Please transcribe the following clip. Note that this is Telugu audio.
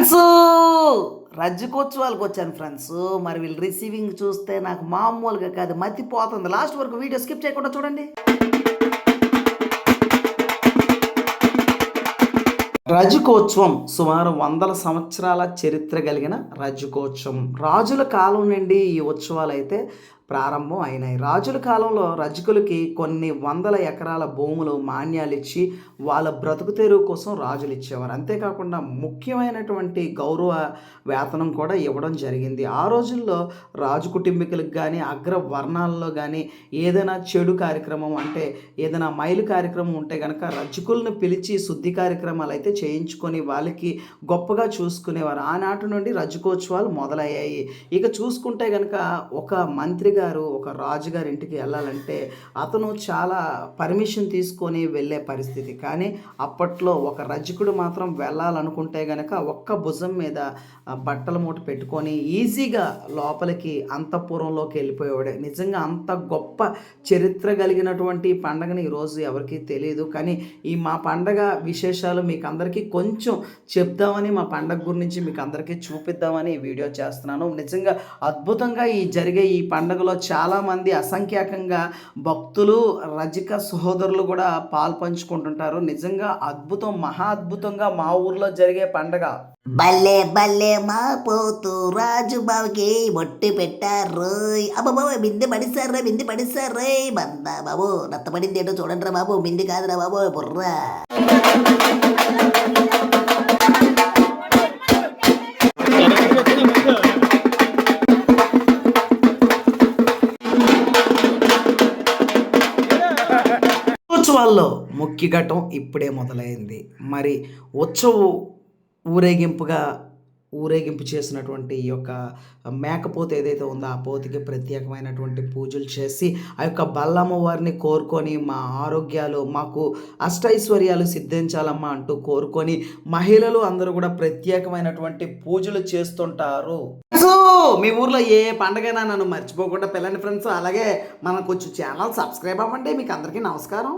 ఫ్రెండ్స్! రజ్జుకోత్సవాలకు వచ్చాను ఫ్రెండ్స్. మరి వీళ్ళు రిసీవింగ్ చూస్తే నాకు మామూలుగా కాదు మతిపోతుంది. లాస్ట్ వరకు వీడియో స్కిప్ చేయకుండా చూడండి. రజకోత్సవం సుమారు వందల సంవత్సరాల చరిత్ర కలిగిన రజకోత్సవం రాజుల కాలం నుండి ఈ ఉత్సవాలు అయితే ప్రారంభం అయినాయి. రాజుల కాలంలో రజకులకి కొన్ని వందల ఎకరాల భూములు మాన్యాలు ఇచ్చి వాళ్ళ బ్రతుకు తెరువు కోసం రాజులు ఇచ్చేవారు. అంతేకాకుండా ముఖ్యమైనటువంటి గౌరవ వేతనం కూడా ఇవ్వడం జరిగింది. ఆ రోజుల్లో రాజు కుటుంబీకులకు కానీ అగ్ర వర్ణాల్లో కానీ ఏదైనా చెడు కార్యక్రమం అంటే ఏదైనా మైలు కార్యక్రమం ఉంటే కనుక రజకులను పిలిచి శుద్ధి కార్యక్రమాలు అయితే చేయించుకొని వాళ్ళకి గొప్పగా చూసుకునేవారు. ఆనాటి నుండి రజకోత్సవాలు మొదలయ్యాయి. ఇక చూసుకుంటే కనుక ఒక మంత్రిగా గారు ఒక రాజుగారి ఇంటికి వెళ్ళాలంటే అతను చాలా పర్మిషన్ తీసుకొని వెళ్ళే పరిస్థితి. కానీ అప్పట్లో ఒక రజకుడు మాత్రం వెళ్ళాలనుకుంటే గనక ఒక్క భుజం మీద బట్టల మూట పెట్టుకొని ఈజీగా లోపలికి అంతఃపురంలోకి వెళ్ళిపోయేవాడే. నిజంగా అంత గొప్ప చరిత్ర కలిగినటువంటి ఈ పండగని ఈరోజు ఎవరికీ తెలియదు. కానీ ఈ మా పండగ విశేషాలు మీకు అందరికీ కొంచెం చెప్దామని మా పండగ గురించి మీకు అందరికీ చూపిద్దామని ఈ వీడియో చేస్తున్నాను. నిజంగా అద్భుతంగా ఈ జరిగే ఈ పండుగలో చాలామంది అసంఖ్యాకంగా భక్తులు రజిక సహోదరులు కూడా పాలు పంచుకుంటుంటారు. నిజంగా అద్భుతం మహా అద్భుతంగా మా ఊర్లో జరిగే పండగ. బల్లే బల్లే మా పోతూ రాజు బాబుకి బొట్టి పెట్టారు. అబ్బా బాబు బిందె పడిస్తారా బిందె పడిస్తారా బందా బాబు. నత్త పడింది ఏంటో చూడండి రా బాబు బిందె కాదురా బాబు బుర్రా. ఉత్సవాల్లో ముఖ్య ఘట్టం ఇప్పుడే మొదలైంది. మరి ఉత్సవ ఊరేగింపుగా ఊరేగింపు చేసినటువంటి ఈ యొక్క మేకపోత ఏదైతే ఉందో ఆ పోతికి ప్రత్యేకమైనటువంటి పూజలు చేసి ఆ యొక్క బల్లమ్మ వారిని కోరుకొని మా ఆరోగ్యాలు మాకు అష్టైశ్వర్యాలు సిద్ధించాలమ్మా అంటూ కోరుకొని మహిళలు అందరూ కూడా ప్రత్యేకమైనటువంటి పూజలు చేస్తుంటారు. సో మీ ఊర్లో ఏ పండగైనా నన్ను మర్చిపోకుండా పిల్లని ఫ్రెండ్స్ అలాగే మనకు కొంచెం ఛానల్ సబ్స్క్రైబ్ అవ్వండి. మీకు అందరికీ నమస్కారం.